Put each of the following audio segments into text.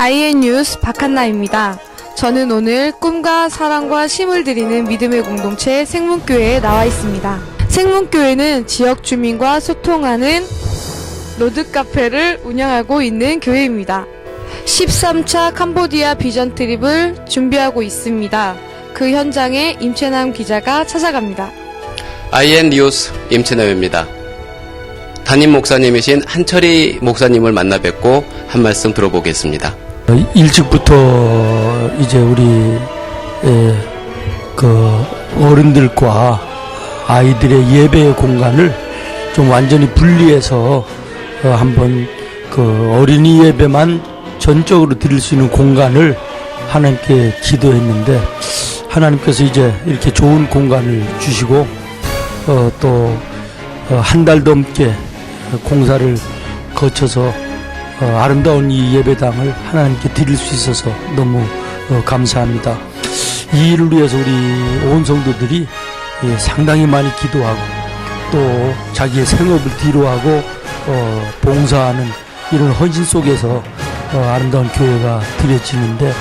IN 뉴스 박한나입니다. 저는 오늘 꿈과 사랑과 쉼을 드리는 믿음의 공동체 생문교회에 나와 있습니다. 생문교회는 지역 주민과 소통하는 로드 카페를 운영하고 있는 교회입니다. 13차 캄보디아 비전 트립을 준비하고 있습니다. 그 현장에 임채남 기자가 찾아갑니다. IN 뉴스 임채남입니다. 담임 목사님이신 한철희 목사님을 만나 뵙고 한 말씀 들어보겠습니다. 일찍부터 이제 우리 에, 그 어른들과 아이들의 예배 공간을 좀 완전히 분리해서 어, 한번 그 어린이 예배만 전적으로 드릴 수 있는 공간을 하나님께 기도했는데 하나님께서 이제 이렇게 좋은 공간을 주시고 어, 또한 달 넘게 공사를 거쳐서 어, 아름다운 이 예배당을 하나님께 드릴 수 있어서 너무 어, 감사합니다. 이 일을 위해서 우리 온 성도들이 예, 상당히 많이 기도하고 또 자기의 생업을 뒤로하고 어, 봉사하는 이런 헌신 속에서 어, 아름다운 교회가 드려지는데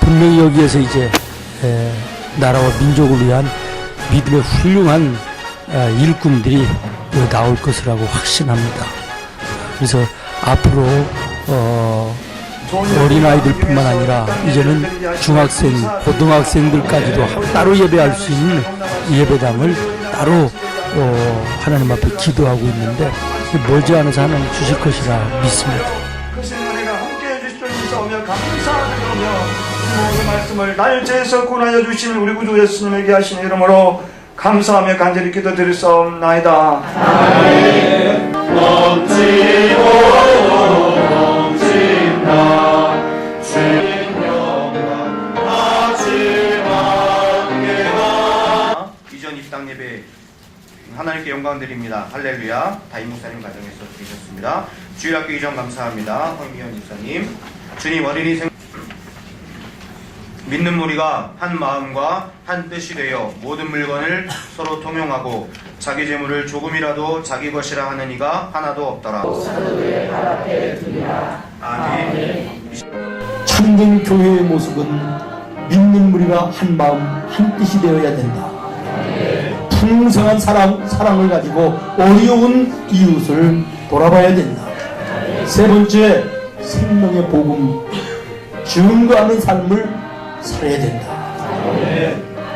분명히 여기에서 이제 에, 나라와 민족을 위한 믿음의 훌륭한 아, 일꾼들이 어, 나올 것이라고 확신합니다. 그래서 앞으로 어, 어린 아이들뿐만 아니라 이제는 중학생, 고등학생들까지도 따로 예배할 수 있는 예배당을 따로 어, 하나님 앞에 기도하고 있는데 머지않아서 하나님 주실 것이라 믿습니다. 함께해 모든 말씀을 날짜에서 권하여 주시는 우리 구주 예수님에게 하신 이름으로 감사하며 간절히 기도드리사옵나이다. 이전 입당 예배 하나님께 영광 드립니다. 할렐루야. 다임 목사님 가정에서 드리셨습니다. 주일학교 이전 감사합니다. 황미연 집사님. 주님 어린이 생 믿는 무리가 한 마음과 한 뜻이 되어 모든 물건을 서로 통용하고 자기 재물을 조금이라도 자기 것이라 하는 이가 하나도 없더라. 아멘. 참된 교회의 모습은 믿는 무리가 한 마음 한 뜻이 되어야 된다. 풍성한 사랑, 사랑을 가지고 어려운 이웃을 돌아봐야 된다. 세 번째, 생명의 복음, 증거하는 삶을 살아야 된다.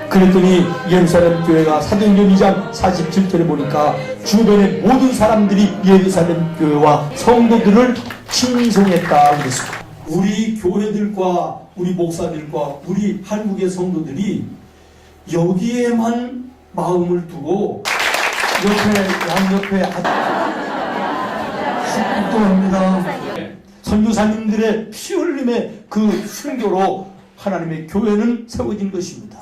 그랬더니 예루살렘 교회가 사도행전 2장 47절에 보니까 주변의 모든 사람들이 예루살렘 교회와 성도들을 칭송했다 그랬습니다. 우리 교회들과 우리 목사들과 우리 한국의 성도들이 여기에만 마음을 두고 옆에 양옆에 축복합니다. 선교사님들의 피 흘림의 그 순교로 하나님의 교회는 세워진 것입니다.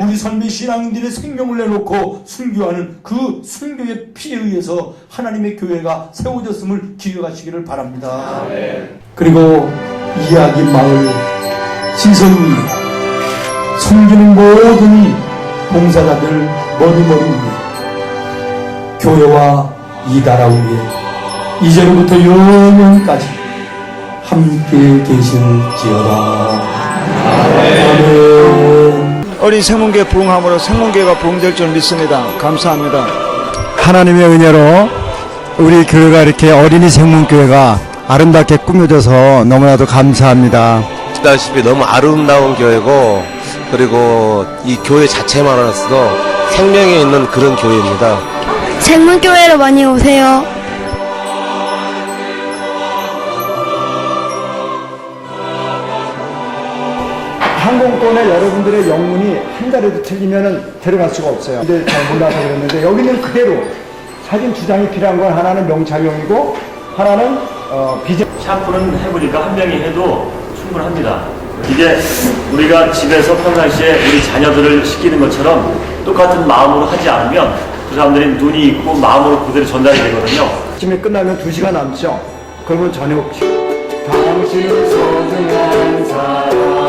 우리 선배 신앙인들의 생명을 내놓고 순교하는 그 순교의 피에 의해서 하나님의 교회가 세워졌음을 기억하시기를 바랍니다. 그리고 이야기 마을 위에 섬기는 모든 봉사자들 머리머리 위에 교회와 이 나라 위에 이제로부터 영원까지 함께 계실지어다. 어린 생문계 부흥함으로 생문계가 부흥될 줄 믿습니다. 감사합니다. 하나님의 은혜로 우리 교회가 이렇게 어린이 생문교회가 아름답게 꾸며져서 너무나도 감사합니다. 아시다시피 너무 아름다운 교회고 그리고 이 교회 자체만으로도 생명이 있는 그런 교회입니다. 생문교회로 많이 오세요. 항공권에 여러분들의 영문이 한 자리도 틀리면 데려갈 수가 없어요. 근데 잘 몰라서 그랬는데 여기는 그대로 사진 두 장이 필요한 건 하나는 명찰용이고 하나는 어, 비전. 샴푸는 해보니까 한 명이 해도 충분합니다. 이게 우리가 집에서 평상시에 우리 자녀들을 시키는 것처럼 똑같은 마음으로 하지 않으면 그 사람들이 눈이 있고 마음으로 그대로 전달이 되거든요. 아침에 끝나면 두 시간 남죠. 그러면 저녁 당신은 소중한 사람